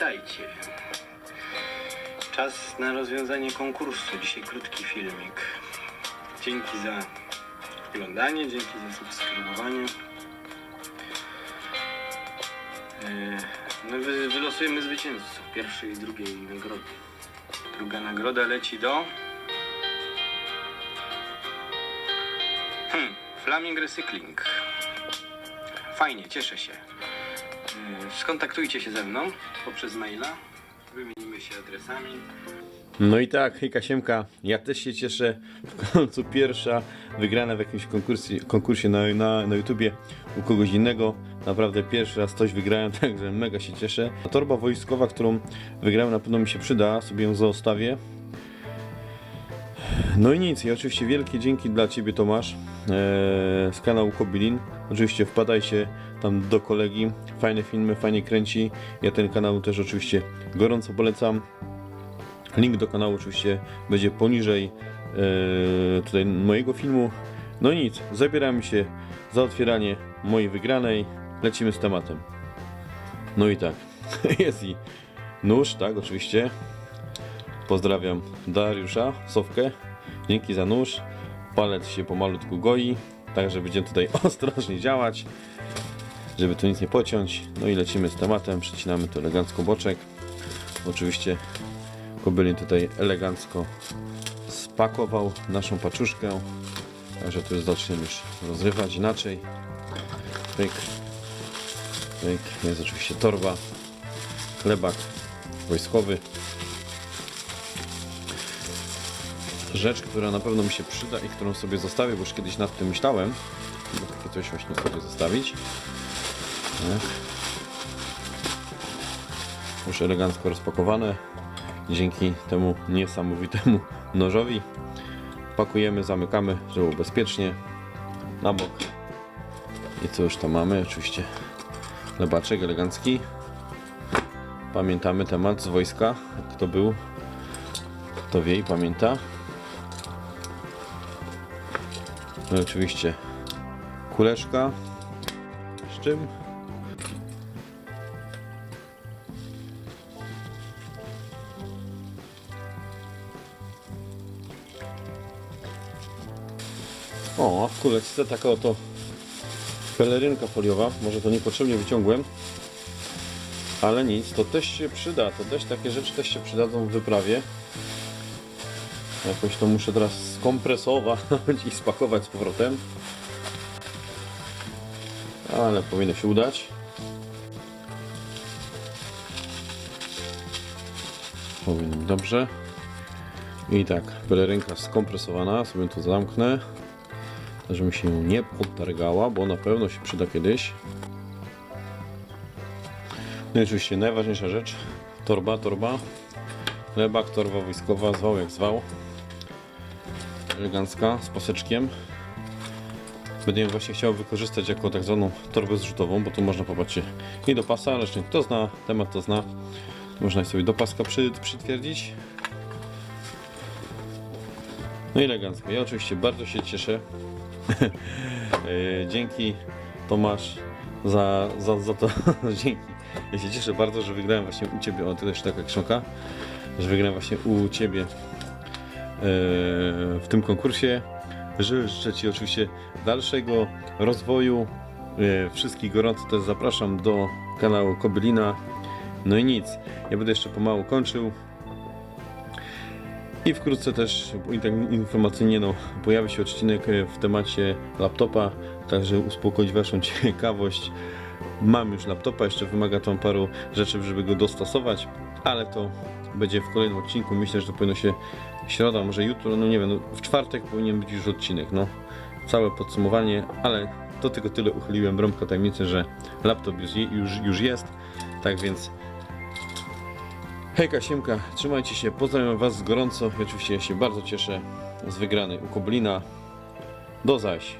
Witajcie. Czas na rozwiązanie konkursu. Dzisiaj krótki filmik. Dzięki za oglądanie, dzięki za subskrybowanie. E, No wy, wylosujemy zwycięzców pierwszej i drugiej nagrody. Druga nagroda leci do... Hmm, Flaming Recycling. Fajnie, cieszę się. Yy, Skontaktujcie się ze mną poprzez maila. Wymienimy się adresami. No i tak, hejka Siemka, ja też się cieszę, w końcu pierwsza wygrana w jakimś konkursie, konkursie na, na, na YouTubie u kogoś innego, naprawdę pierwszy raz coś wygrałem, także mega się cieszę. Torba wojskowa, którą wygrałem na pewno mi się przyda, sobie ją zostawię. No i nic, i oczywiście wielkie dzięki dla Ciebie Tomasz ee, z kanału Kobilin. Oczywiście wpadajcie tam do kolegi, fajne filmy, fajnie kręci. Ja ten kanał też oczywiście gorąco polecam. Link do kanału oczywiście będzie poniżej e, tutaj mojego filmu. No i nic, zabieramy się za otwieranie mojej wygranej. Lecimy z tematem. No i tak, jest i nóż, tak, oczywiście. Pozdrawiam Dariusza, Sowkę. Dzięki za nóż. Palec się pomalutku goi, także będziemy tutaj ostrożnie działać, żeby tu nic nie pociąć. No i lecimy z tematem, przycinamy tu elegancko boczek. Oczywiście Kobylin tutaj elegancko spakował naszą paczuszkę. Także tu zaczniemy już rozrywać inaczej. Pyk. Pyk. Jest oczywiście torba. Chlebak wojskowy. Rzecz, która na pewno mi się przyda i którą sobie zostawię, bo już kiedyś nad tym myślałem. Bo takie coś właśnie sobie zostawić. Tak. Już elegancko rozpakowane dzięki temu niesamowitemu nożowi. Pakujemy, zamykamy, żeby było bezpiecznie. Na bok. I co już tam mamy? Oczywiście chlebaczek elegancki. Pamiętamy temat z wojska. Kto był, kto wie i pamięta. No oczywiście kuleczka. Z czym? O, a w kuleczce taka oto pelerynka foliowa. Może to niepotrzebnie wyciągłem. Ale nic, to też się przyda. To też takie rzeczy też się przydadzą w wyprawie. Jakoś to muszę teraz skompresować i spakować z powrotem. Ale powinno się udać. Powinno dobrze. I tak, pelerynka skompresowana, sobie to zamknę żeby się nie podtargała, bo na pewno się przyda kiedyś. No i oczywiście najważniejsza rzecz, torba, torba, chlebak, torba wojskowa, zwał jak zwał. Elegancka, z paseczkiem. Będę ją właśnie chciał wykorzystać jako tak zwaną torbę zrzutową, bo tu można popatrzeć i do pasa, ale jeszcze kto zna temat, to zna. Można sobie do paska przy, przytwierdzić. No i elegancko. Ja oczywiście bardzo się cieszę, E, Dzięki Tomasz za, za, za to. Dzięki. Ja się cieszę bardzo, że wygrałem właśnie u Ciebie. O, to też taka książka, że wygrałem właśnie u Ciebie w tym konkursie. Ży- Życzę Ci oczywiście dalszego rozwoju. E, Wszystkich gorąco też zapraszam do kanału Kobylina. No i nic. Ja będę jeszcze pomału kończył. I wkrótce też informacyjnie no, pojawi się odcinek e, w temacie laptopa, także uspokoić Waszą ciekawość. Mam już laptopa, jeszcze wymaga tam paru rzeczy, żeby go dostosować, ale to będzie w kolejnym odcinku. Myślę, że to powinno się środa, może jutro, no nie wiem, no, w czwartek powinien być już odcinek. No, całe podsumowanie, ale do tego tyle uchyliłem rąbka tajemnicy, że laptop już, już, już jest, tak więc Hejka, siemka, trzymajcie się, pozdrawiam Was gorąco i oczywiście ja się bardzo cieszę z wygranej u Koblina. Do zaś.